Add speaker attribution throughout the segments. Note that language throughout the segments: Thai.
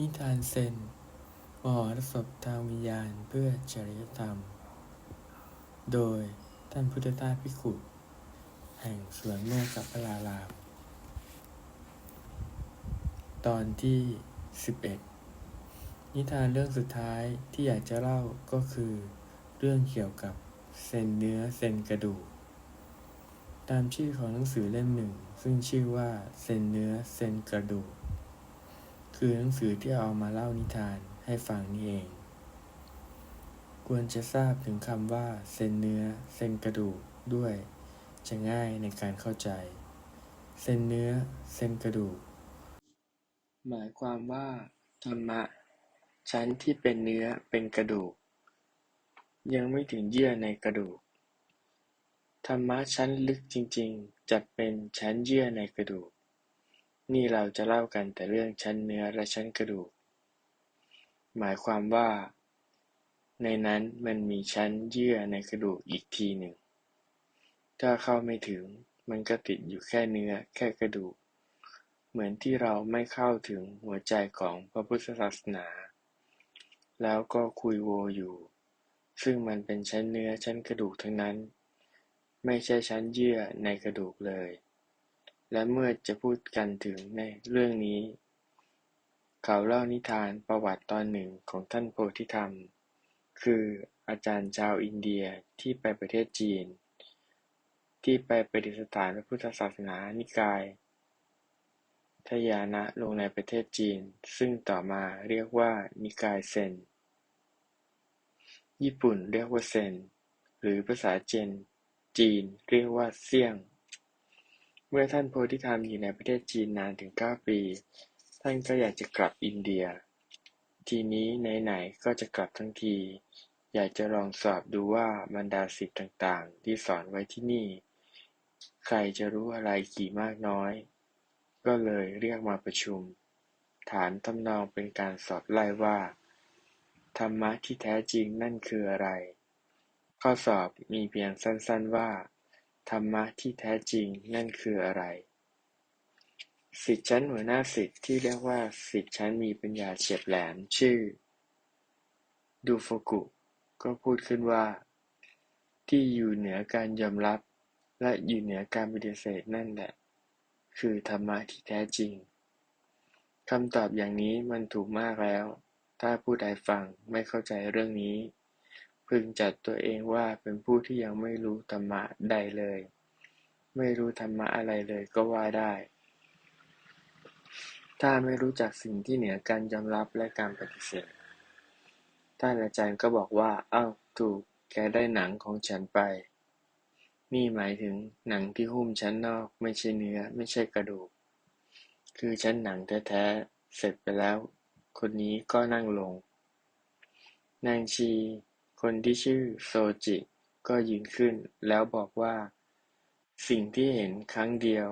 Speaker 1: นิทานเซนมหรสพทางวิญญาณเพื่อจริยธรรม โดยท่านพุทธทาสพิขุแห่งสวนโมกขพลารามตอนที่ 11 นิทานเรื่องสุดท้ายที่อยากจะเล่าก็คือ เรื่องเกี่ยวกับเซนเนื้อเซนกระดูก ตามชื่อของหนังสือเล่มหนึ่ง ซึ่งชื่อว่าเซนเนื้อเซนกระดูก คือหนังสือที่เอามาเล่านิทานให้ฟังนี่เอง ควรจะทราบถึงคำว่าเซนเนื้อเซนกระดูกด้วย จะง่ายในการเข้าใจเซนเนื้อเซนกระดูก หมายความว่าธรรมะ ชั้นที่เป็นเนื้อเป็นกระดูก ยังไม่ถึงเยื่อในกระดูก ธรรมะชั้นลึกจริงๆจะเป็นชั้นเยื่อในกระดูก นี่เราจะเล่ากันแต่เรื่องชั้นเนื้อและชั้นกระดูก หมายความว่า ในนั้นมันมีชั้นเยื่อในกระดูกอีกทีหนึ่ง ถ้าเข้าไม่ถึง มันก็ติดอยู่แค่เนื้อ แค่กระดูก เหมือนที่เราไม่เข้าถึงหัวใจของพระพุทธศาสนา แล้วก็คุยโวอยู่ ซึ่งมันเป็นชั้นเนื้อชั้นกระดูกทั้งนั้น ไม่ใช่ชั้นเยื่อในกระดูกเลย และเมื่อจะพูดกันถึงในเรื่องนี้ เขาเล่านิทานประวัติตอนหนึ่งของท่านโพธิธรรม คืออาจารย์ชาวอินเดียที่ไปประเทศจีน ที่ไปประดิษฐานพระพุทธศาสนานิกายทยานะลงในประเทศจีน ซึ่งต่อมาเรียกว่านิกายเซน ญี่ปุ่นเรียกว่าเซน หรือภาษาเจน จีนเรียกว่าเซี่ยง เมื่อท่านโพธิธรรมอยู่ในประเทศจีนนานถึงเก้าปี ท่านก็อยากจะกลับอินเดีย ทีนี้ไหนๆก็จะกลับทั้งที อยากจะลองสอบดูว่าบรรดาศิษย์ต่างๆ ที่สอนไว้ที่นี่ ใครจะรู้อะไรกี่มากน้อย ก็เลยเรียกมาประชุม ฐานทำนองเป็นการสอบไล่ว่า ธรรมะที่แท้จริงนั่นคืออะไร ข้อสอบมีเพียงสั้นๆว่า ธรรมะที่แท้จริงนั่นคืออะไรศิษย์ชั้นหัวหน้าศิษย์ที่เรียกว่าศิษย์ชั้นมีปัญญาเฉียบแหลมชื่อ ดูโฟกุ ก็พูดขึ้นว่า ที่อยู่เหนือการยอมรับ และอยู่เหนือการปฏิเสธนั่นแหละ คือธรรมะที่แท้จริงคำตอบอย่างนี้มันถูกมากแล้ว ถ้าผู้ใดฟังไม่เข้าใจเรื่องนี้ พึงจัดตัวเองว่าเป็นผู้ที่ยังไม่รู้ธรรมะใดเลย ไม่รู้ธรรมะอะไรเลยก็ว่าได้ ถ้าไม่รู้จักสิ่งที่เหนือการยอมรับและการปฏิเสธ ท่านอาจารย์ก็บอกว่า เอ้า ถูก แกได้หนังของฉันไป นี่หมายถึงหนังที่หุ้มชั้นนอก ไม่ใช่เนื้อ ไม่ใช่กระดูก คือชั้นหนังแท้ๆ เสร็จไปแล้ว คนนี้ก็นั่งลง นางชี คนที่ชื่อโซจิก็ยืนขึ้นแล้วบอกว่า สิ่งที่เห็นครั้งเดียว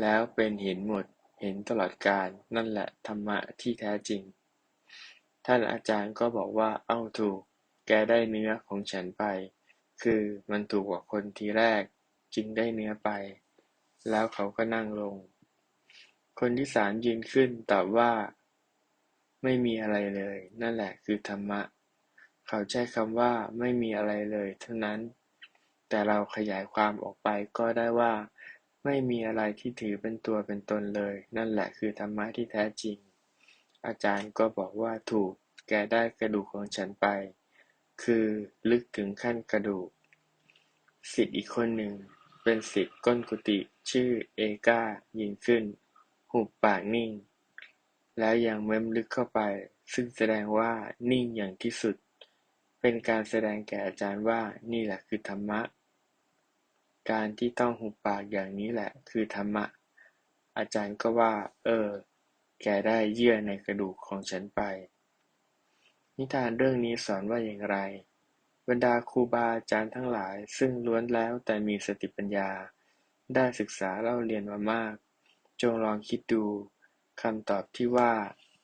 Speaker 1: แล้วเป็นเห็นหมด เห็นตลอดกาลนั่นแหละธรรมะที่แท้จริง ท่านอาจารย์ก็บอกว่า เอ้าถูก แกได้เนื้อของฉันไป คือมันถูกกว่าคนทีแรก จึงได้เนื้อไป แล้วเขาก็นั่งลง คนที่สามยืนขึ้นตอบว่า ไม่มีอะไรเลย นั่นแหละคือธรรมะ เขาใช้คำว่า ไม่มีอะไรเลยเท่านั้น แต่เราขยายความออกไปก็ได้ว่า ไม่มีอะไรที่ถือเป็นตัวเป็นตนเลย นั่นแหละคือธรรมะที่แท้จริง อาจารย์ก็บอกว่าถูก แกได้กระดูกของฉันไป คือลึกถึงขั้นกระดูกศิษย์อีกคนหนึ่ง เป็นศิษย์ก้นกุฏิชื่อเอกายืนขึ้น หุบปากนิ่ง แล้วยังเม้มลึกเข้าไป ซึ่งแสดงว่านิ่งอย่างที่สุด เป็นการแสดงแก่อาจารย์ว่า นี่แหละคือธรรมะ การที่ต้องหุบปากอย่างนี้แหละ คือธรรมะ อาจารย์ก็ว่า เออ แกได้เยื่อในกระดูกของฉันไป นิทานเรื่องนี้สอนว่าอย่างไร บรรดาครูบาอาจารย์ทั้งหลาย ซึ่งล้วนแล้วแต่มีสติปัญญา ได้ศึกษาเล่าเรียนมามาก จงลองคิดดูคำตอบที่ว่า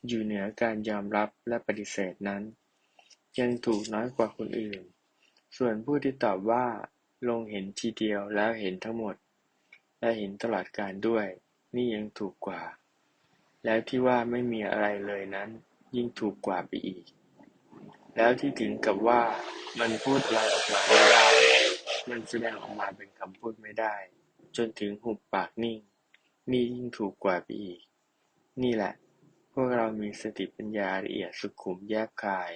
Speaker 1: อยู่เหนือการยอมรับและปฏิเสธนั้น ยังถูกน้อยกว่าคนอื่น ส่วนผู้ที่ตอบว่า ลงเห็นทีเดียวแล้วเห็นทั้งหมด และเห็นตลอดการด้วย นี่ยังถูกกว่า แล้วที่ว่าไม่มีอะไรเลยนั้น ยิ่งถูกกว่าไปอีก แล้วที่ถึงกับว่ามันพูดอะไรออกมาไม่ได้ มันแสดงออกมาเป็นคำพูดไม่ได้ จนถึงหุบปากนิ่ง นี่ยิ่งถูกกว่าไปอีก นี่แหละ พวกเรามีสติปัญญาละเอียดสุขุมแยบคาย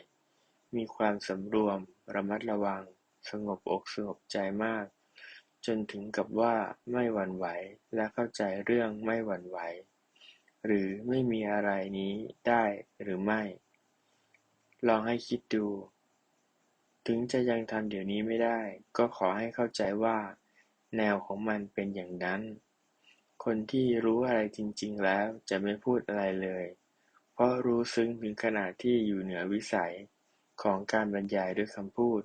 Speaker 1: มีความสำรวม ระมัดระวัง สงบอกสงบใจมาก จนถึงกับว่าไม่หวั่นไหว และเข้าใจเรื่องไม่หวั่นไหว หรือไม่มีอะไรนี้ได้หรือไม่ ลองให้คิดดู ถึงจะยังทำเดี๋ยวนี้ไม่ได้ ก็ขอให้เข้าใจว่า แนวของมันเป็นอย่างนั้น คนที่รู้อะไรจริง ๆ แล้วจะไม่พูดอะไรเลย เพราะรู้ซึ้งถึงขนาดที่อยู่เหนือวิสัย ของการบรรยายด้วยคำพูด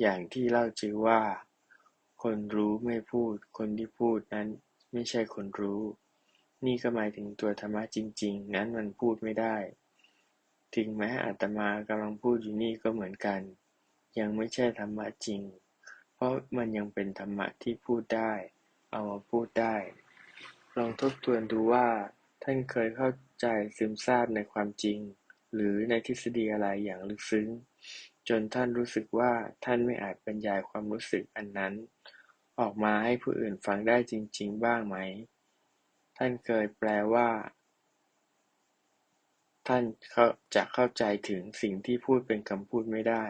Speaker 1: อย่างที่เล่าจือว่า คนรู้ไม่พูด คนที่พูดนั้นไม่ใช่คนรู้ นี่ก็หมายถึงตัวธรรมะจริง ๆ นั้นมันพูดไม่ได้ ถึงแม้อาตมากำลังพูดอยู่นี่ก็เหมือนกัน ยังไม่ใช่ธรรมะจริง เพราะมันยังเป็นธรรมะที่พูดได้ เอามาพูดได้ ลองทบทวนดูว่า ท่านเคยเข้าใจซึมซาบในความจริง หรือในทฤษฎีอะไรอย่างลึกซึ้ง จนท่านรู้สึกว่าท่านไม่อาจบรรยายความรู้สึกอันนั้น ออกมาให้ผู้อื่นฟังได้จริง ๆ บ้างไหม ท่านเคยแปลว่า ท่านจะเข้าใจถึงสิ่งที่พูดเป็นคำพูดไม่ได้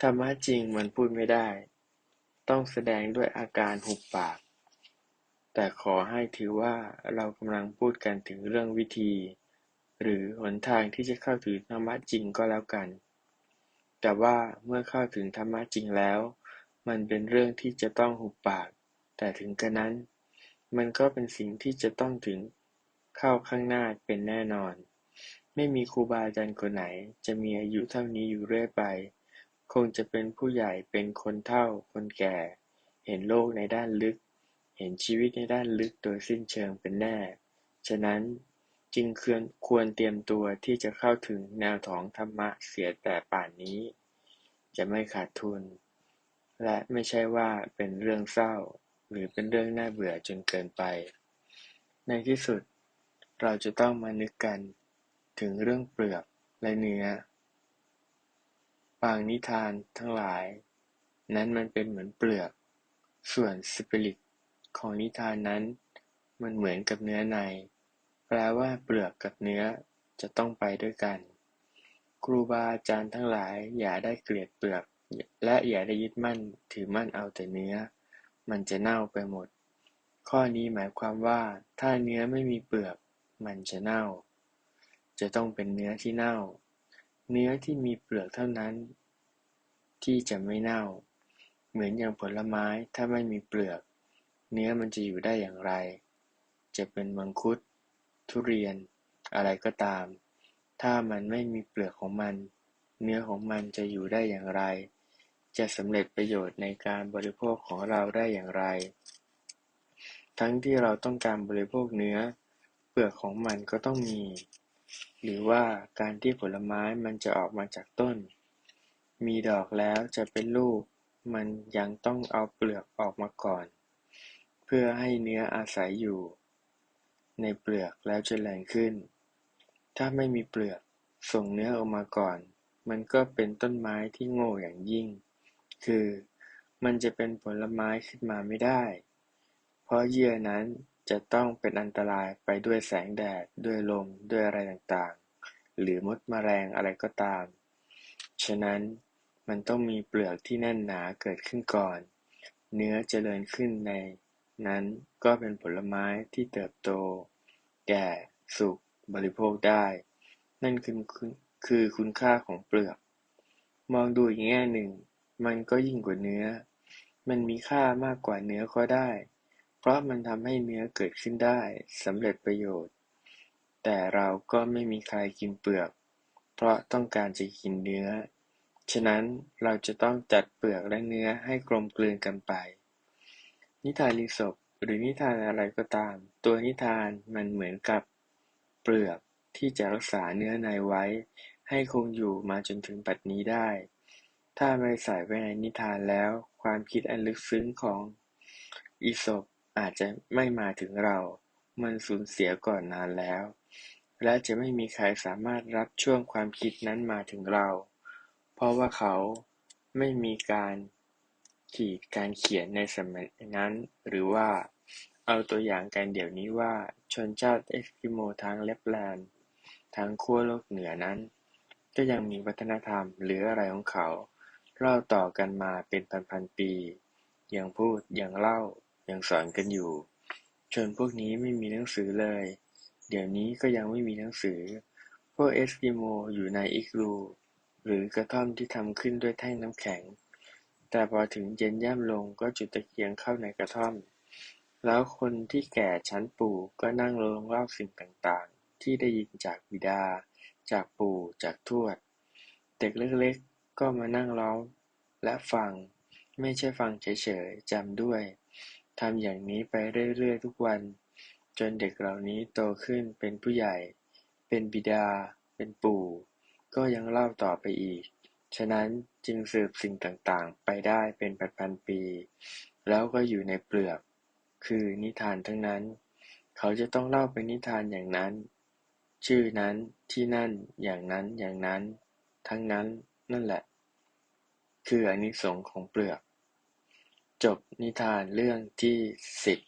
Speaker 1: ธรรมะจริงมันพูดไม่ได้ ต้องแสดงด้วยอาการหุบปากแต่ขอให้ถือว่าเรากำลังพูดกันถึงเรื่องวิธี หรือหนทางที่จะเข้าถึงธรรมะจริงก็แล้วกัน แต่ว่าเมื่อเข้าถึงธรรมะจริงแล้ว มันเป็นเรื่องที่จะต้องหุบปาก แต่ถึงกระนั้น มันก็เป็นสิ่งที่จะต้องถึงเข้าข้างหน้าเป็นแน่นอน ไม่มีครูบาอาจารย์คนไหน จะมีอายุเท่านี้อยู่เรื่อยไป คงจะเป็นผู้ใหญ่เป็นคนเฒ่า คนแก่ เห็นโลกในด้านลึก เห็นชีวิตในด้านลึกโดยสิ้นเชิงเป็นแน่ ฉะนั้น จึงควรเตรียมตัวที่จะเข้าถึงแนวของธรรมะเสียแต่ป่านนี้ จะไม่ขาดทุน และไม่ใช่ว่าเป็นเรื่องเศร้า หรือเป็นเรื่องน่าเบื่อจนเกินไป ในที่สุด เราจะต้องมานึกกัน ถึงเรื่องเปลือกและเนื้อ บางนิทานทั้งหลาย นั้นมันเป็นเหมือนเปลือก ส่วนสปิริตของนิทานนั้น มันเหมือนกับเนื้อใน แปลว่าเปลือกกับเนื้อจะต้องไปด้วยกัน ครูบาอาจารย์ทั้งหลายอย่าได้เกลียดเปลือก และอย่าได้ยึดมั่นถือมั่นเอาแต่เนื้อ มันจะเน่าไปหมด ข้อนี้หมายความว่าถ้าเนื้อไม่มีเปลือก มันจะเน่า จะต้องเป็นเนื้อที่เน่า เนื้อที่มีเปลือกเท่านั้น ที่จะไม่เน่า เหมือนอย่างผลไม้ถ้าไม่มีเปลือก เนื้อมันจะอยู่ได้อย่างไร จะเป็นมังคุด ทุเรียน อะไรก็ตาม ถ้ามันไม่มีเปลือกของมัน เนื้อของมันจะอยู่ได้อย่างไร จะสำเร็จประโยชน์ในการบริโภคของเราได้อย่างไร ทั้งที่เราต้องการบริโภคเนื้อ เปลือกของมันก็ต้องมี หรือว่าการที่ผลไม้มันจะออกมาจากต้น มีดอกแล้วจะเป็นลูก มันยังต้องเอาเปลือกออกมาก่อน เพื่อให้เนื้ออาศัยอยู่ ในเปลือกแล้วเจริญขึ้น ถ้าไม่มีเปลือก ส่งเนื้อออกมาก่อน มันก็เป็นต้นไม้ที่โง่อย่างยิ่ง คือมันจะเป็นผลไม้ขึ้นมาไม่ได้ เพราะเยื่อนั้นจะต้องเป็นอันตรายไปด้วยแสงแดด ด้วยลม ด้วยอะไรต่างๆ หรือมดแมลงอะไรก็ตาม ฉะนั้นมันต้องมีเปลือกที่แน่นหนาเกิดขึ้นก่อน เนื้อเจริญขึ้นในนั้นก็เป็นผลไม้ที่เติบโต แก่ สุก บริโภคได้ นั่นคือคือคุณค่าของเปลือก มองดูอีกแง่หนึ่ง มันก็ยิ่งกว่าเนื้อ มันมีค่ามากกว่าเนื้อก็ได้ เพราะมันทำให้เนื้อเกิดขึ้นได้สำเร็จประโยชน์ แต่เราก็ไม่มีใครกินเปลือก เพราะต้องการจะกินเนื้อ ฉะนั้นเราจะต้องจัดเปลือกและเนื้อให้กลมกลืนกันไป นิทานอีสป หรือนิทานอะไรก็ตาม ตัวนิทานมันเหมือนกับเปลือกที่จะรักษาเนื้อในไว้ให้คงอยู่มาจนถึงปัจจุบันนี้ได้ ถ้าไม่ใส่ไว้ในนิทานแล้ว ความคิดอันลึกซึ้งของอีสปอาจจะไม่มาถึงเรา มันสูญเสียก่อนนานแล้ว และจะไม่มีใครสามารถรับช่วงความคิดนั้นมาถึงเรา เพราะว่าเขาไม่มีการ ขีดการเขียนในสมัยนั้น หรือว่า เอาตัวอย่างกันเดี๋ยวนี้ว่า ชนชาติเอสกิโมทางเลปแลนด์ทางขั้วโลกเหนือนั้น ก็ยังมีวัฒนธรรมหรืออะไรของเขาเล่าต่อกันมาเป็นพันๆปี ยังพูด ยังเล่า ยังสอนกันอยู่ ชนพวกนี้ไม่มีหนังสือเลย เดี๋ยวนี้ก็ยังไม่มีหนังสือ พวกเอสกิโมอยู่ในอิกลู หรือกระท่อมที่ทำขึ้นด้วยแท่งน้ำแข็ง แต่พอถึงเย็นย่ำลงก็จุดตะเกียงเข้าในกระท่อม แล้วคนที่แก่ชั้นปู่ก็นั่งลงเล่าสิ่งต่าง ๆ ที่ได้ยินจากบิดา จากปู่ จากทวด เด็กเล็ก ๆ ก็มานั่งล้อมและฟัง ไม่ใช่ฟังเฉย ๆ จำด้วย ทำอย่างนี้ไปเรื่อย ๆ ทุกวัน จนเด็กเหล่านี้โตขึ้นเป็นผู้ใหญ่ เป็นบิดา เป็นปู่ ก็ยังเล่าต่อไปอีก ฉะนั้นจึงสืบสิ่งต่าง ๆ ไปได้เป็นพัน ๆ ปี แล้วก็อยู่ในเปลือก คือนิทานทั้งนั้น เขาจะต้องเล่าเป็นนิทานอย่างนั้น ชื่อนั้น ที่นั่น อย่างนั้น อย่างนั้น ทั้งนั้น นั่นแหละ คืออนิสงส์ของเปลือก จบนิทานเรื่องที่สิบ